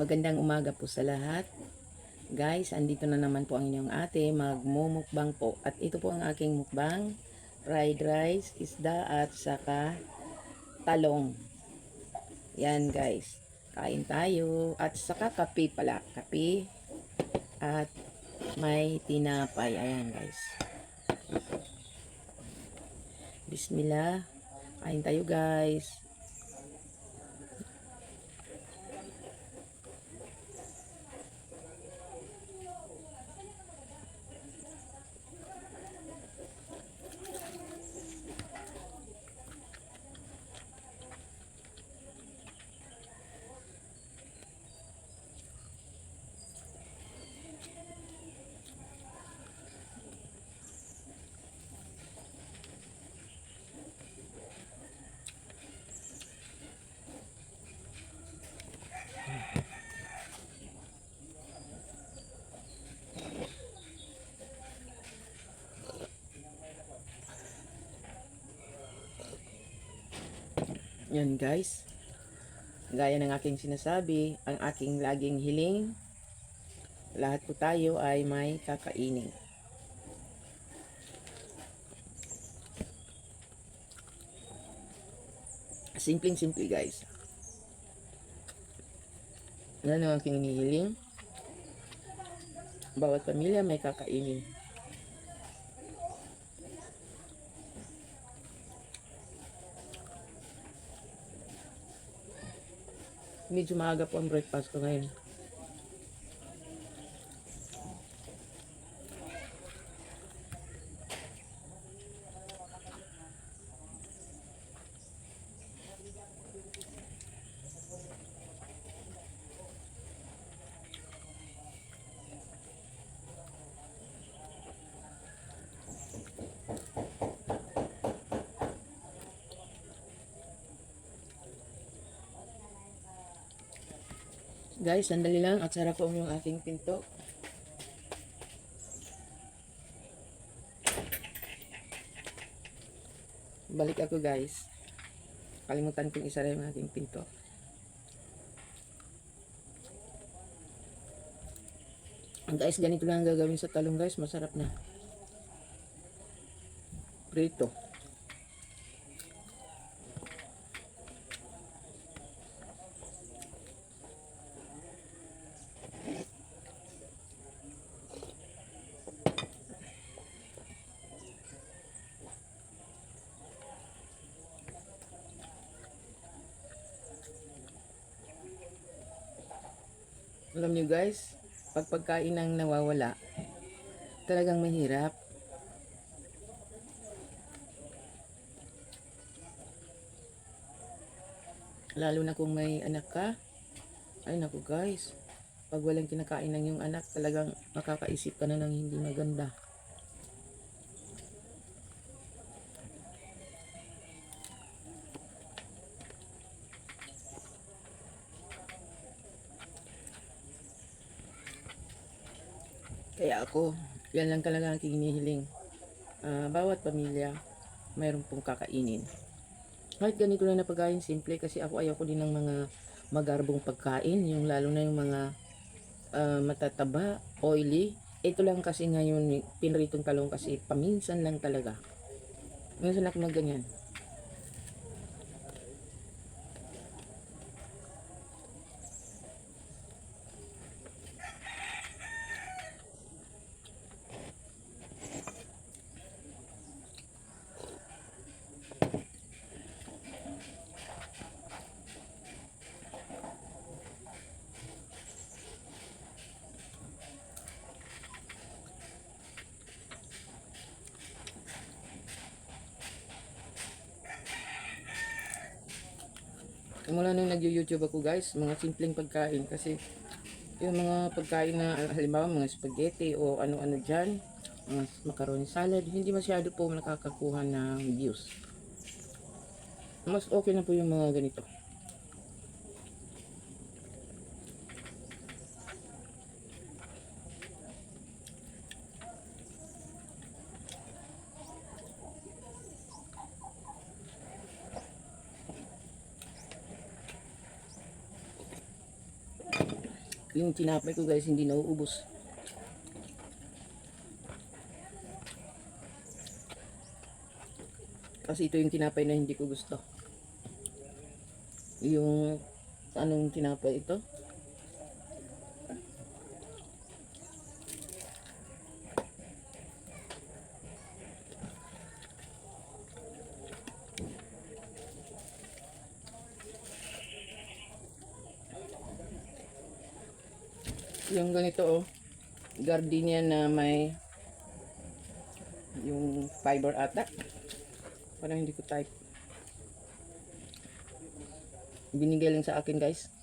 Magandang umaga po sa lahat. Guys, andito na naman po ang inyong ate, magmumukbang po. At ito po ang aking mukbang, fried rice, isda at saka talong. Yan guys, kain tayo. At saka kape pala, kape. At may tinapay. Ayan guys. Bismillah. Kain tayo guys. Yan guys. Gaya ng aking sinasabi, ang aking laging hiling, lahat po tayo ay may kakainin. Simpleng simple guys. Yan ang aking hinihiling. Bawat pamilya may kakainin. Medyo maaga po ang breakfast ko ngayon. Guys, sandali lang at sarap po yung ating pinto. Balik ako guys. Kalimutan kong isara yung ating pinto. Guys, ganito lang ang gagawin sa talong guys. Masarap na. Prito. Alam nyo guys, pag pagkain ang nawawala, talagang mahirap. Lalo na kung may anak ka. Ay naku guys, pag walang kinakain ng yung anak, talagang makakaisip ka na ng hindi maganda. Kaya ako, yan lang talaga ang aking hinihiling. Ah, bawat pamilya, mayroon pong kakainin. Kahit ganito lang na pagkain, simple kasi ako ayoko din ng mga magarbong pagkain, yung lalo na yung mga ah, matataba, oily. Ito lang kasi ngayon, pinritong talong kasi paminsan lang talaga. Minsan ako mag Mula nung nag-YouTube ako guys, mga simpleng pagkain kasi yung mga pagkain na halimbawa mga spaghetti o ano-ano dyan, mga macaroni salad, hindi masyado po nakakakuha ng views. Mas okay na po yung mga ganito. Yung tinapay ko guys hindi nauubos. Kasi ito yung tinapay na hindi ko gusto. Yung anong tinapay ito? Yung ganito oh. Gardenia na may yung fiber ata. Parang hindi ko type. Binigay lang sa akin guys.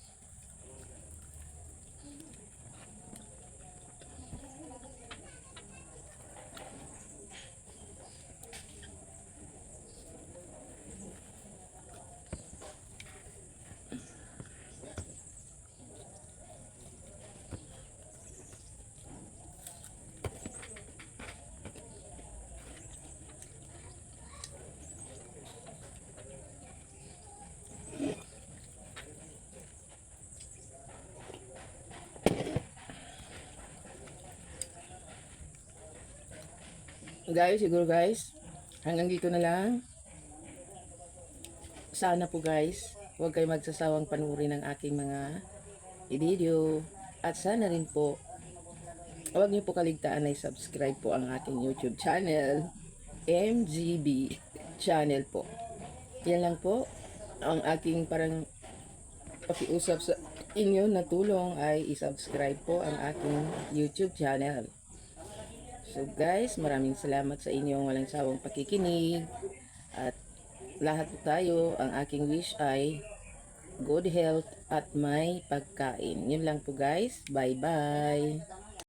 Guys, siguro guys, hanggang dito na lang. Sana po guys, huwag kayo magsasawang panurin ng aking mga video. At sana rin po, huwag niyo po kaligtaan na subscribe po ang aking YouTube channel, MGB channel po. Yan lang po, ang aking parang pakiusap sa inyo na tulong ay isubscribe po ang aking YouTube channel. So guys, maraming salamat sa inyong walang sawang pakikinig. At lahat tayo, ang aking wish ay good health at may pagkain. Yun lang po guys. Bye-bye.